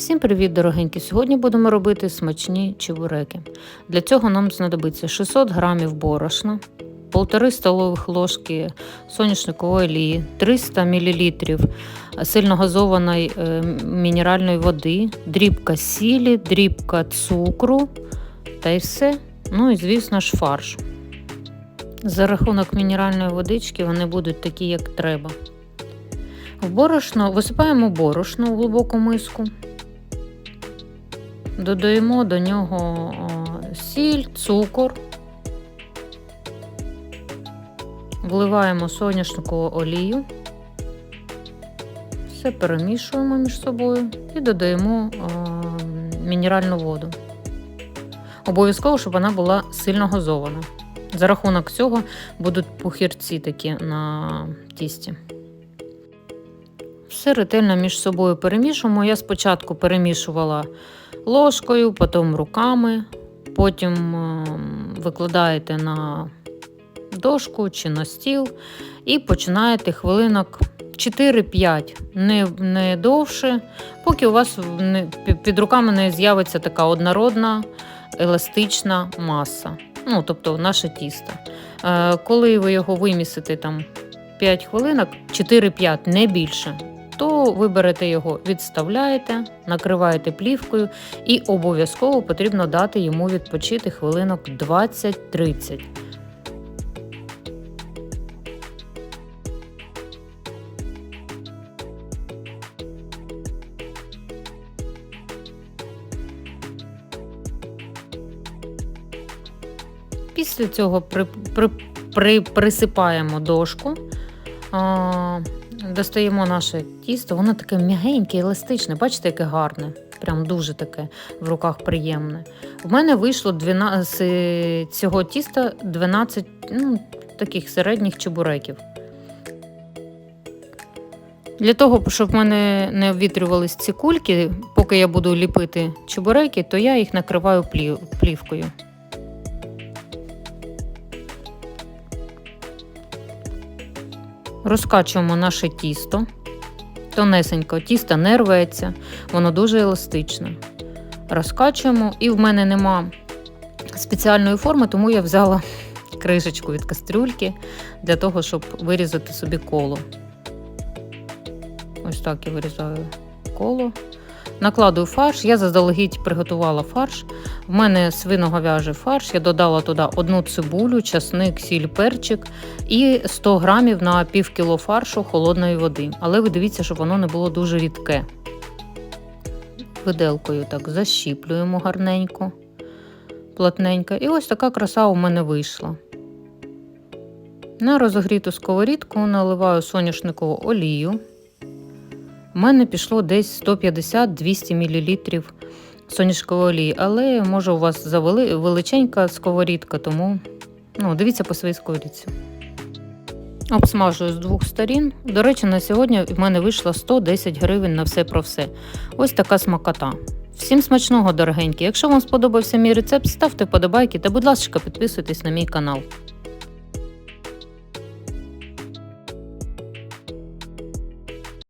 Всім привіт, дорогенькі! Сьогодні будемо робити смачні чебуреки. Для цього нам знадобиться 600 грамів борошна, 1,5 столових ложки соняшникової олії, 300 мл сильногазованої е, мінеральної води, дрібка сілі, дрібка цукру та й все. Ну і, звісно ж, фарш. За рахунок мінеральної водички вони будуть такі, як треба. В борошно висипаємо борошно в глибоку миску. Додаємо до нього сіль, цукор, вливаємо соняшникову олію, все перемішуємо між собою і додаємо мінеральну воду. Обов'язково, щоб вона була сильно газована. За рахунок цього будуть пухірці такі на тісті. Все ретельно між собою перемішуємо. Я спочатку перемішувала ложкою, потім руками, потім е, викладаєте на дошку чи на стіл і починаєте хвилинок 4-5, не, не довше, поки у вас під руками не з'явиться така однородна еластична маса. Ну, тобто наше тісто. Е, коли ви його вимісите там 5 хвилинок, 4-5, не більше, то ви берете його, відставляєте, накриваєте плівкою і обов'язково потрібно дати йому відпочити хвилинок 20-30. Після цього при, при, при, присипаємо дошку. А, Достаємо наше тісто, воно таке м'ягеньке, еластичне. Бачите, яке гарне, прям дуже таке в руках приємне. В мене вийшло 12, з цього тіста 12 ну, таких середніх чебуреків. Для того, щоб в мене не обвітрювались ці кульки, поки я буду ліпити чебуреки, то я їх накриваю плів, плівкою. Розкачуємо наше тісто. Тонесенько, тісто не рветься, воно дуже еластичне. Розкачуємо, і в мене нема спеціальної форми, тому я взяла кришечку від кастрюльки для того, щоб вирізати собі коло. Ось так я вирізаю коло. Накладую фарш, я заздалегідь приготувала фарш. В мене свиноговяжий фарш, я додала туди одну цибулю, часник, сіль, перчик і 100 грамів на пів кіло фаршу холодної води. Але ви дивіться, щоб воно не було дуже рідке. Виделкою так защіплюємо гарненько, плотненько. І ось така краса у мене вийшла. На розогріту сковорідку наливаю соняшникову олію. У мене пішло десь 150-200 мл соняшкової олії, але може у вас завели величенька сковорідка, тому ну, дивіться по своїй сковорідці. Обсмажую з двох сторін. До речі, на сьогодні в мене вийшло 110 гривень на все про все. Ось така смакота. Всім смачного, дорогенькі! Якщо вам сподобався мій рецепт, ставте вподобайки та, будь ласка, підписуйтесь на мій канал.